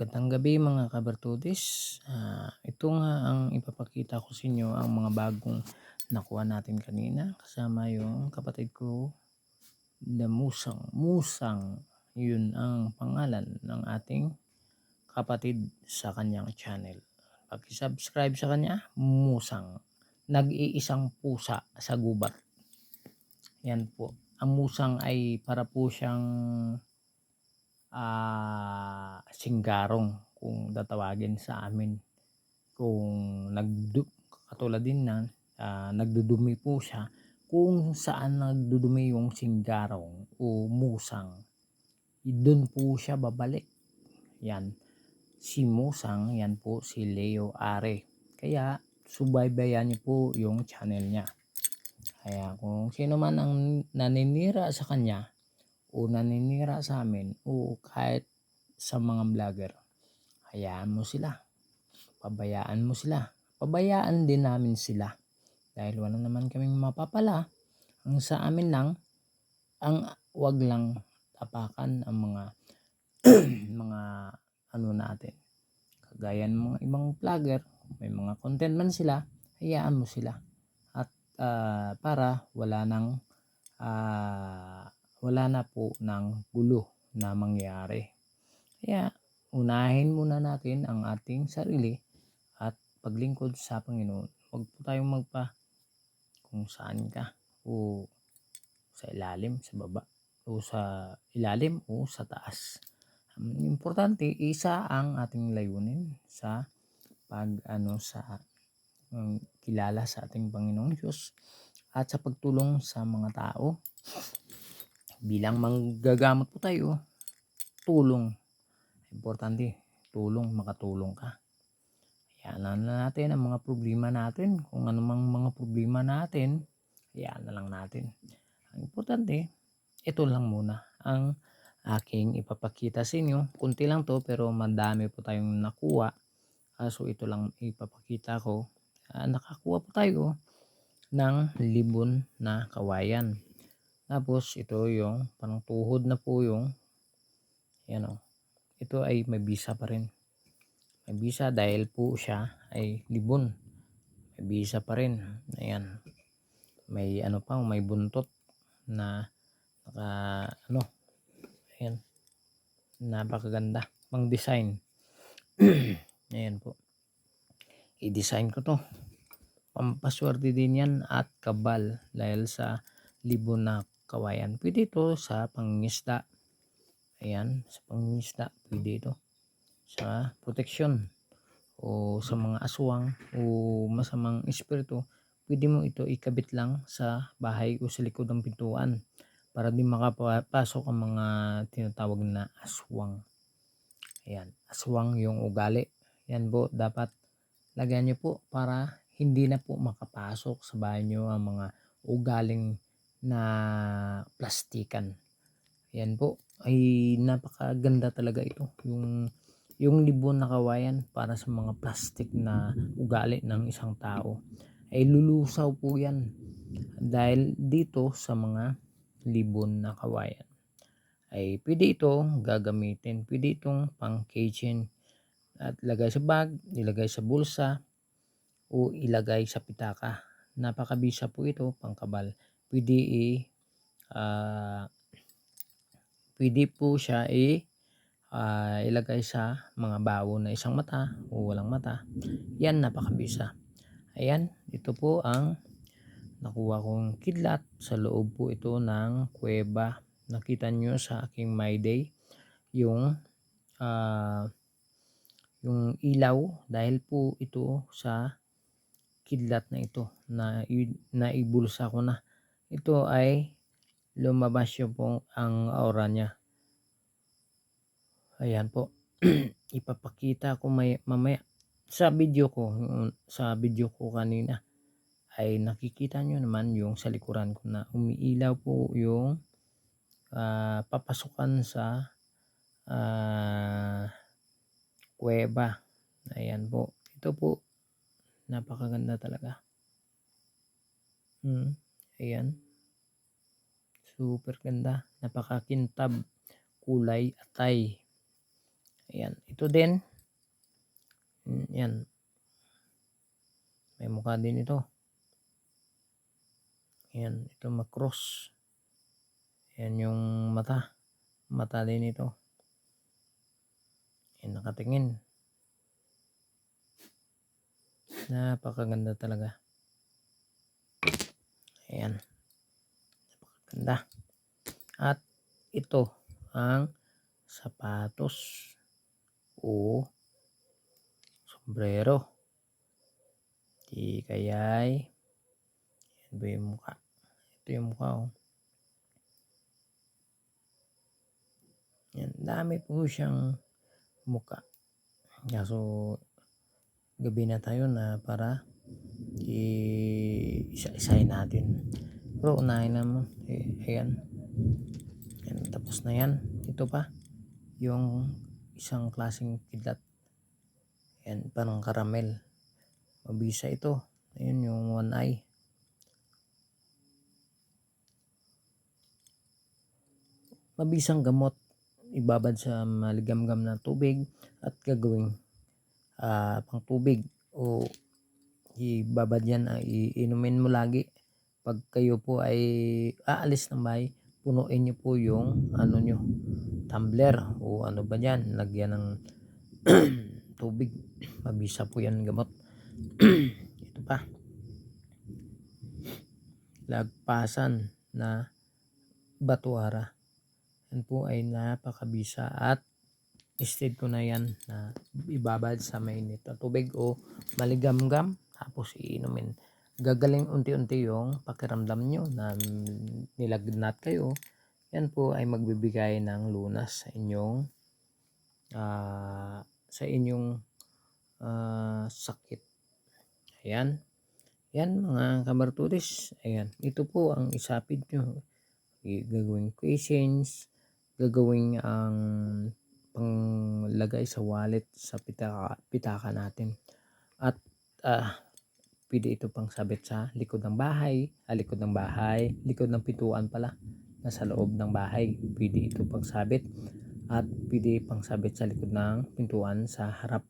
Magandang gabi mga kabertudis. Ah, ito nga ang ipapakita ko sa inyo ang mga bagong nakuha natin kanina kasama yung kapatid ko na Musang. Musang, yun ang pangalan ng ating kapatid sa kanyang channel. Pag-subscribe sa kanya, Musang. Nag-iisang pusa sa gubat. Yan po. Ang musang ay para po siyang ah singgarong kung tatawagin sa amin. Kung nagdu katulad din na ah, nagdudumi po siya kung saan nagdudumi yung singgarong o musang. Doon po siya babalik. Yan. Si Musang, yan po si Leo Are. Kaya subaybayan niyo po yung channel niya. Kaya kung sino man ang naninira sa kanya o naninira sa amin o kahit sa mga vlogger, hayaan mo sila. Pabayaan mo sila. Pabayaan din namin sila. Dahil wala naman kaming mapapala. Ang sa amin lang, ang wag lang tapakan ang mga mga ano natin. Kagaya ng mga ibang vlogger, may mga content man sila, hayaan mo sila. At ah, para wala nang ah, wala na po ng gulo na mangyari. Kaya unahin muna natin ang ating sarili at paglingkod sa Panginoon. Huwag po tayong magpa kung saan ka o sa ilalim, sa baba o sa ilalim o sa taas. Ang importante isa ang ating layunin sa pag ano sa um, kilala sa ating Panginoong Diyos at sa pagtulong sa mga tao bilang manggagamot po tayo tulong. Importante tulong makatulong ka. Hayaan na natin ang mga problema natin. Kung ano mang mga problema natin hayaan na lang natin. Ang importante ito lang muna ang aking ipapakita sa inyo. Kunti lang to pero madami po tayong nakuha. Kaso ito lang ipapakita ko. Ah, nakakuha po tayo ng libon na kawayan tapos ito yung parang tuhod na po yung yan o. Ito ay may bisa pa rin. May bisa dahil po siya ay libon. May bisa pa rin. Ayan. May ano pa, may buntot na naka ano. Ayan. Napakaganda. Pang design. Ayan po. I-design ko to. Pampaswerte din yan at kabal dahil sa libon na kawayan. Pwede ito sa pangingisda. Ayan, sa pangingisda. Pwede ito. Sa protection o sa mga aswang o masamang espiritu. Pwede mo ito ikabit lang sa bahay o sa likod ng pintuan para di makapasok ang mga tinatawag na aswang. Ayan, aswang yung ugali. Yan po, dapat lagyan nyo po para hindi na po makapasok sa bahay nyo ang mga ugaling na plastikan. Yan po, ay napakaganda talaga ito. Yung, yung libon na kawayan para sa mga plastic na ugali ng isang tao. Ay lulusaw po yan. Dahil dito sa mga libon na kawayan. Ay pwede ito gagamitin. Pwede itong pang kitchen at ilagay sa bag, ilagay sa bulsa, o ilagay sa pitaka. Napakabisa po ito, pangkabal. Pwede i uh, pwede po siya i uh, ilagay sa mga bawo na isang mata o walang mata. Yan napakabisa. Ayan, ito po ang nakuha kong kidlat. Sa loob po ito ng kuweba. Nakita nyo sa aking My Day yung uh, yung ilaw dahil po ito sa kidlat na ito na naibulsa ko na ito ay lumabas yung pong ang aura niya ayan po ipapakita ko may, mamaya sa video ko sa video ko kanina ay nakikita nyo naman yung sa likuran ko na umiilaw po yung uh, papasukan sa uh, kuweba. Ayan po. Ito po. Napakaganda talaga. Hmm. Ayan. Super ganda. Napakakintab. Kulay atay. Ayan, ito din. Mm, Yan. May mukha din ito. Ayan, ito makross. Ayan yung mata. Mata din ito. Ayan, nakatingin. Napakaganda talaga. Ayan. Napakaganda. At ito ang sapatos o sombrero. Di kayay. Yan ba yung mukha? Ito yung mukha oh. Yan, dami po siyang mukha. Kaso gabi na tayo na para i-isa-isahin natin. Pero unahin naman. Eh, ayan. Yan, tapos na yan. Ito pa. Yung isang klaseng kidlat. Yan, parang karamel. Mabisa ito. Ayun yung one eye. Mabisang gamot. Ibabad sa maligamgam na tubig at gagawing ah, pang tubig o ibabad yan ah, iinumin mo lagi. Pag kayo po ay aalis ng bahay punuin nyo po yung ano nyo tumbler o ano ba yan lagyan ng tubig. Mabisa po yan gamot. Ito pa. Lagpasan na batuara. Yan po ay napakabisa at instead ko na yan na ibabad sa mainit na tubig o maligamgam tapos iinumin. Gagaling unti-unti yung pakiramdam nyo na nilagnat kayo. Yan po ay magbibigay ng lunas sa inyong ah, sa inyong ah, sakit. Ayan. Yan mga kamarturis. Ayan. Ito po ang isapid nyo. Gagawing questions gagawing ang panglagay sa wallet sa pitaka, pitaka natin. At ah, pwede ito pang sabit sa likod ng bahay ah, likod ng bahay likod ng pintuan pala nasa loob ng bahay. Pwede ito pang sabit at pwede pang sabit sa likod ng pintuan sa harap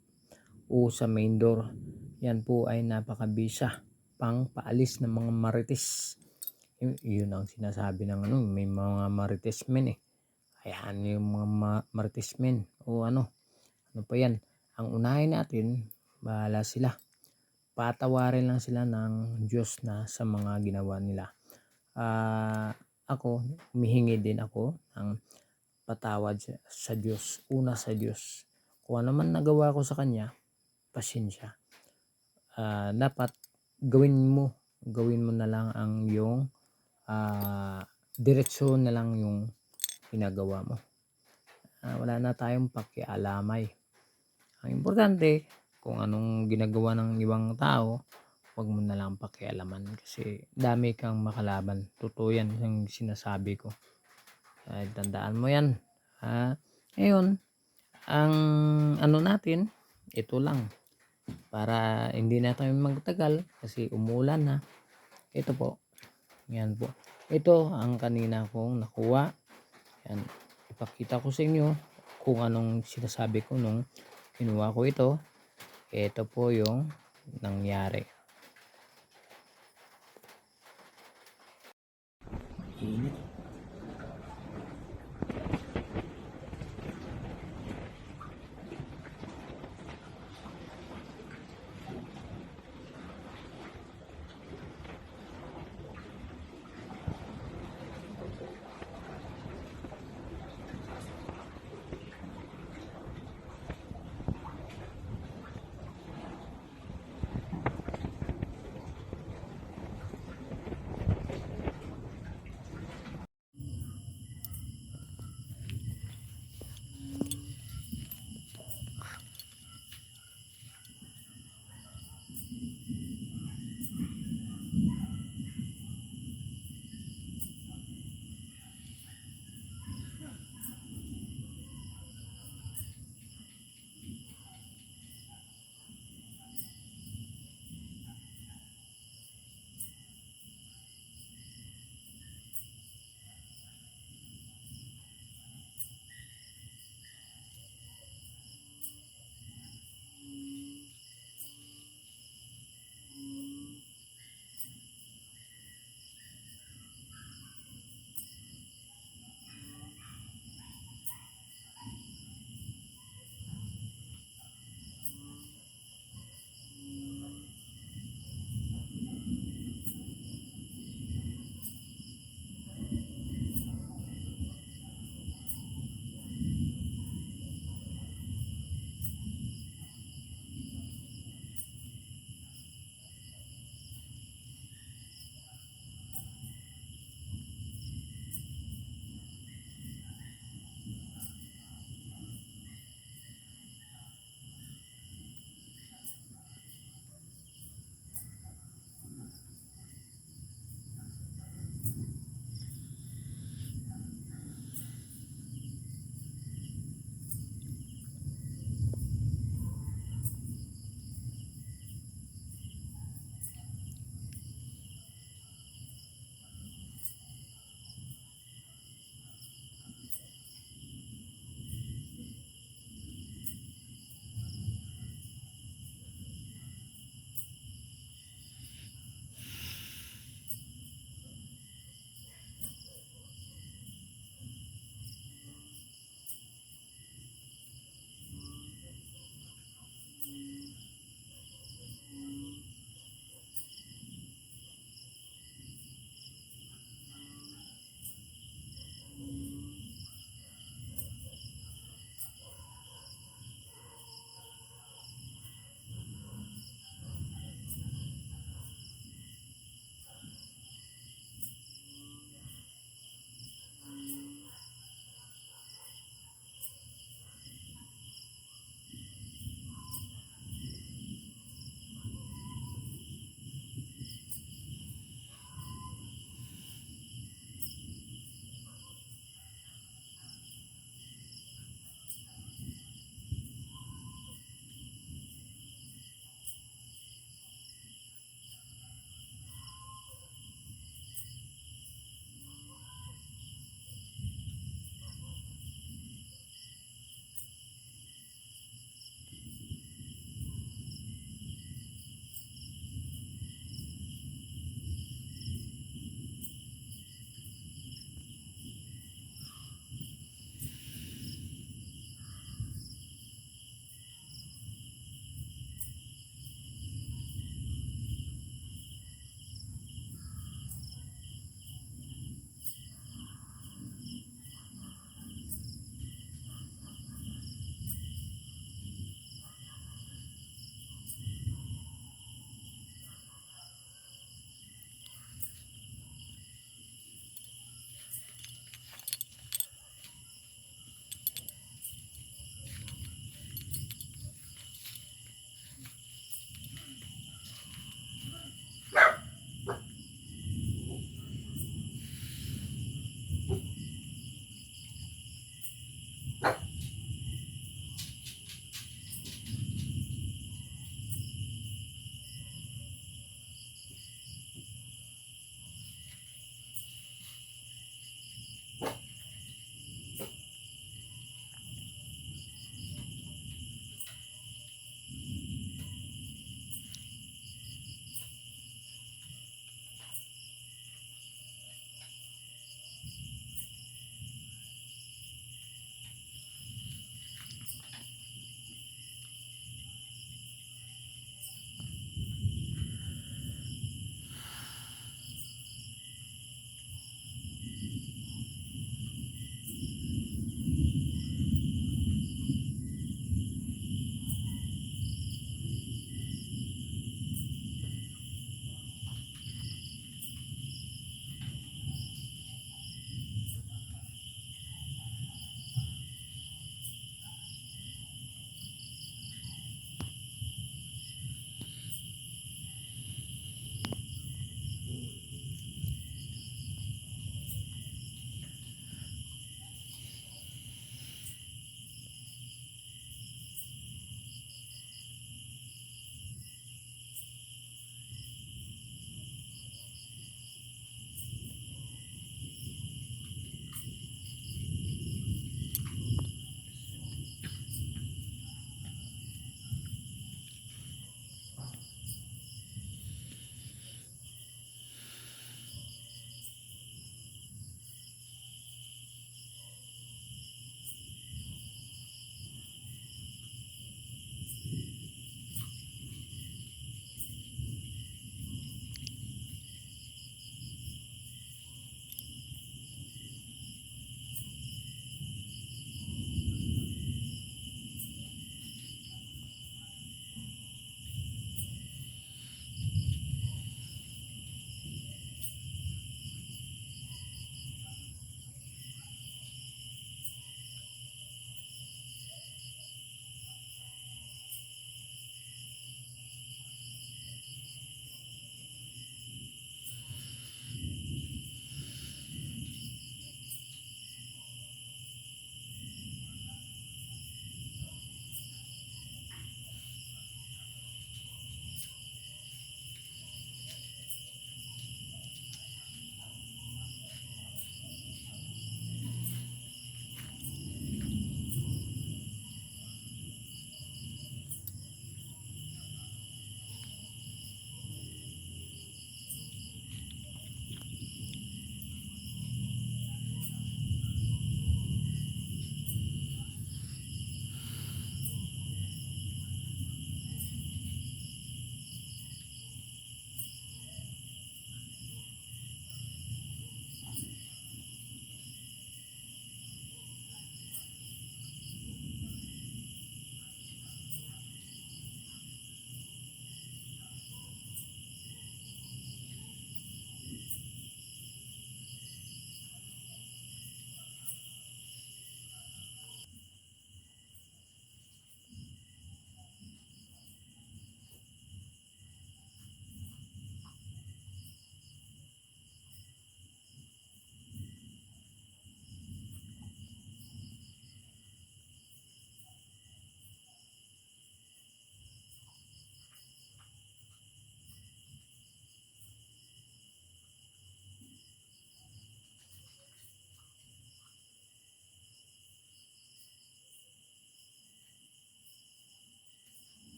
o sa main door. Yan po ay napakabisa pang paalis ng mga marites. Yun ang sinasabi ng ano may mga marites men eh. Ayan yung mga ma- marites men? O ano? Ano pa yan? Ang unahin natin bahala sila patawarin lang sila ng Diyos na sa mga ginawa nila. Ah, ako humihingi din ako ng patawad sa, Diyos una sa Diyos. Kung ano man nagawa ko sa Kanya pasensya. Ah, dapat gawin mo gawin mo na lang ang yung ah, diretsyon na lang yung ginagawa mo. Ah, wala na tayong pakialamay. Ang importante kung anong ginagawa ng ibang tao wag mo na lang pakialaman kasi dami kang makalaban. Totoo yan yung sinasabi ko. Ay tandaan mo yan. Ha? Ngayon ang ano natin ito lang. Para hindi na tayo magtagal kasi umulan na. Ito po. Yan po. Ito ang kanina kong nakuha. Yan. Ipakita ko sa inyo kung anong sinasabi ko nung kinuha ko ito ito po yung nangyari